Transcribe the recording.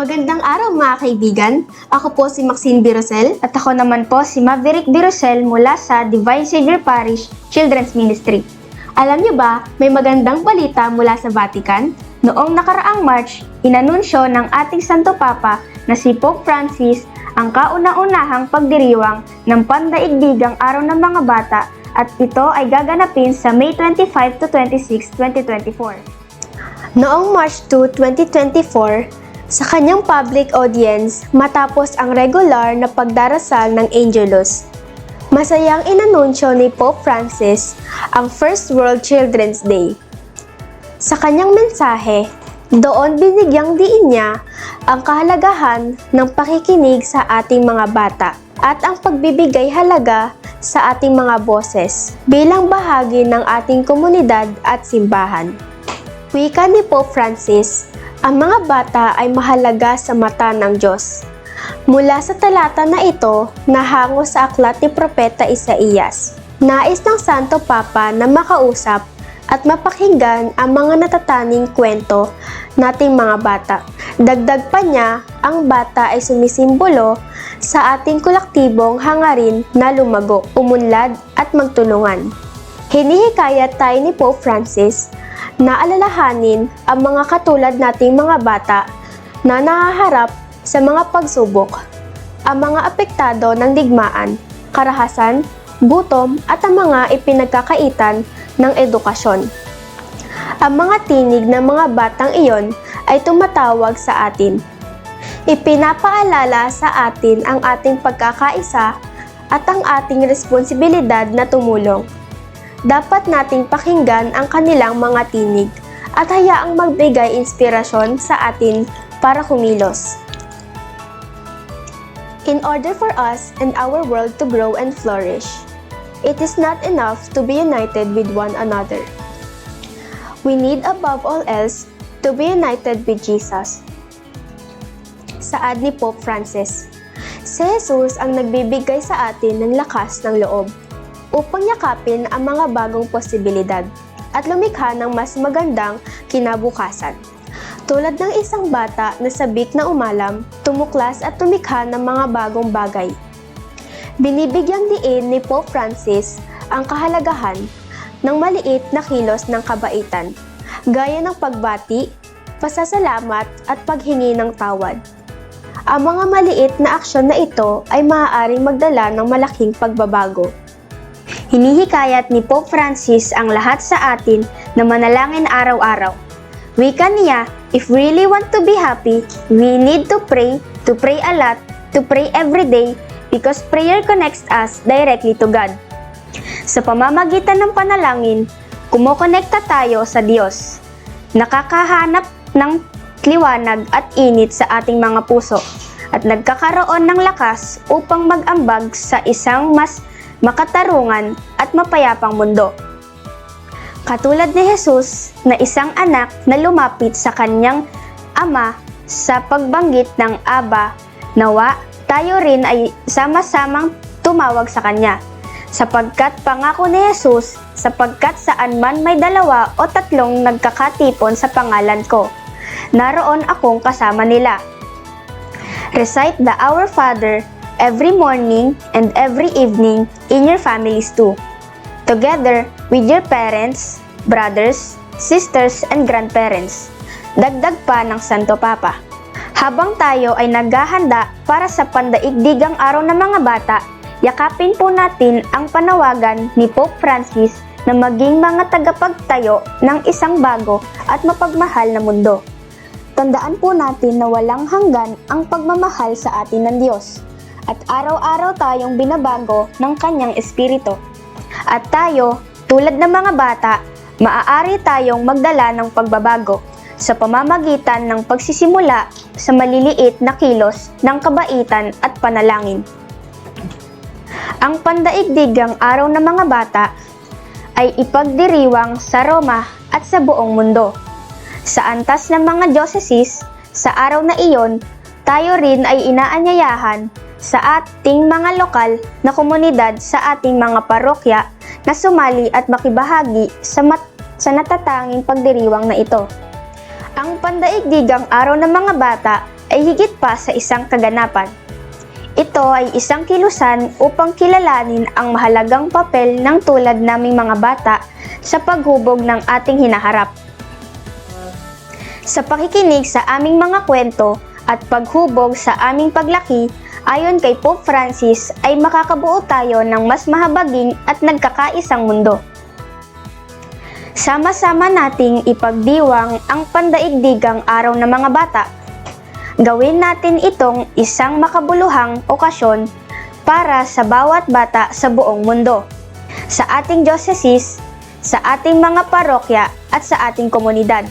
Magandang araw mga kaibigan. Ako po si Maxine Birosel. At ako naman po si Maverick Birosel mula sa Divine Savior Parish Children's Ministry. Alam niyo ba, may magandang balita mula sa Vatican? Noong nakaraang March, inanunsyo ng ating Santo Papa na si Pope Francis ang kauna-unahang pagdiriwang ng Pandaigdigang Araw ng Mga Bata at ito ay gaganapin sa May 25 to 26, 2024. Noong March 2, 2024, sa kanyang public audience matapos ang regular na pagdarasal ng Angelus, masayang inanunsyo ni Pope Francis ang First World Children's Day. Sa kanyang mensahe, doon binigyang diin niya ang kahalagahan ng pakikinig sa ating mga bata at ang pagbibigay halaga sa ating mga boses bilang bahagi ng ating komunidad at simbahan. Wika ni Pope Francis, ang mga bata ay mahalaga sa mata ng Diyos. Mula sa talata na ito, nahango sa aklat ni Propeta Isaías. Nais ng Santo Papa na makausap at mapakinggan ang mga natataning kwento nating mga bata. Dagdag pa niya, ang bata ay sumisimbolo sa ating kolektibong hangarin na lumago, umunlad at magtulungan. Hinihikayat tayo ni Pope Francis na alalahanin ang mga katulad nating mga bata na nahaharap sa mga pagsubok, ang mga apektado ng digmaan, karahasan, gutom at ang mga ipinagkakaitan ng edukasyon. Ang mga tinig ng mga batang iyon ay tumatawag sa atin. Ipinapaalala sa atin ang ating pagkakaisa at ang ating responsibilidad na tumulong dapat nating pakinggan ang kanilang mga tinig at hayaang magbigay inspirasyon sa atin para kumilos. In order for us and our world to grow and flourish, it is not enough to be united with one another. We need above all else to be united with Jesus. Saad ni Pope Francis, si Jesus ang nagbibigay sa atin ng lakas ng loob upang yakapin ang mga bagong posibilidad at lumikha ng mas magandang kinabukasan. Tulad ng isang bata na sabik na umalam, tumuklas at tumikha ng mga bagong bagay. Binibigyang diin ni Pope Francis ang kahalagahan ng maliit na kilos ng kabaitan, gaya ng pagbati, pasasalamat at paghingi ng tawad. Ang mga maliit na aksyon na ito ay maaaring magdala ng malaking pagbabago. Hinihikayat ni Pope Francis ang lahat sa atin na manalangin araw-araw. Wika niya, if really want to be happy, we need to pray, to pray a lot, to pray every day, because prayer connects us directly to God. Sa pamamagitan ng panalangin, kumokonekta tayo sa Diyos. Nakakahanap ng liwanag at init sa ating mga puso at nagkakaroon ng lakas upang mag-ambag sa isang mas makatarungan at mapayapang mundo. Katulad ni Jesus na isang anak na lumapit sa kanyang ama sa pagbanggit ng Aba, nawa tayo rin ay sama-samang tumawag sa kanya. Sapagkat pangako ni Jesus, sapagkat saan man may dalawa o tatlong nagkakatipon sa pangalan ko, naroon akong kasama nila. Recite the Our Father every morning and every evening in your families too. Together with your parents, brothers, sisters, and grandparents. Dagdag pa ng Santo Papa. Habang tayo ay naghahanda para sa pandaigdigang araw ng mga bata, yakapin po natin ang panawagan ni Pope Francis na maging mga tagapagtayo ng isang bago at mapagmahal na mundo. Tandaan po natin na walang hanggan ang pagmamahal sa atin ng Diyos at araw-araw tayong binabago ng kanyang espiritu. At tayo, tulad ng mga bata, maaari tayong magdala ng pagbabago sa pamamagitan ng pagsisimula sa maliliit na kilos ng kabaitan at panalangin. Ang pandaigdigang araw ng mga bata ay ipagdiriwang sa Roma at sa buong mundo. Sa antas ng mga diocese, sa araw na iyon, tayo rin ay inaanyayahan sa ating mga lokal na komunidad sa ating mga parokya na sumali at makibahagi sa, mat- sa natatanging pagdiriwang na ito. Ang pandaigdigang araw ng mga bata ay higit pa sa isang kaganapan. Ito ay isang kilusan upang kilalanin ang mahalagang papel ng tulad naming mga bata sa paghubog ng ating hinaharap. Sa pakikinig sa aming mga kwento at paghubog sa aming paglaki, ayon kay Pope Francis ay makakabuo tayo ng mas mahabaging at nagkakaisang mundo. Sama-sama nating ipagdiwang ang pandaigdigang araw ng mga bata. Gawin natin itong isang makabuluhang okasyon para sa bawat bata sa buong mundo. Sa ating diocese, sa ating mga parokya at sa ating komunidad.